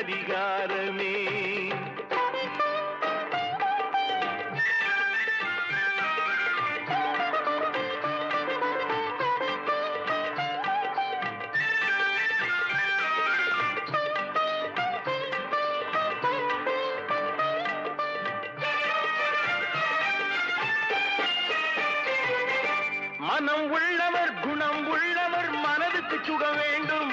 அதிகாரமே. மனம் உள்ளவர் குணம் உள்ளவர் மனதுக்கு சுக வேண்டும்.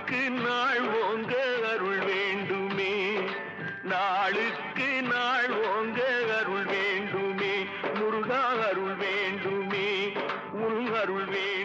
வேண்டுமே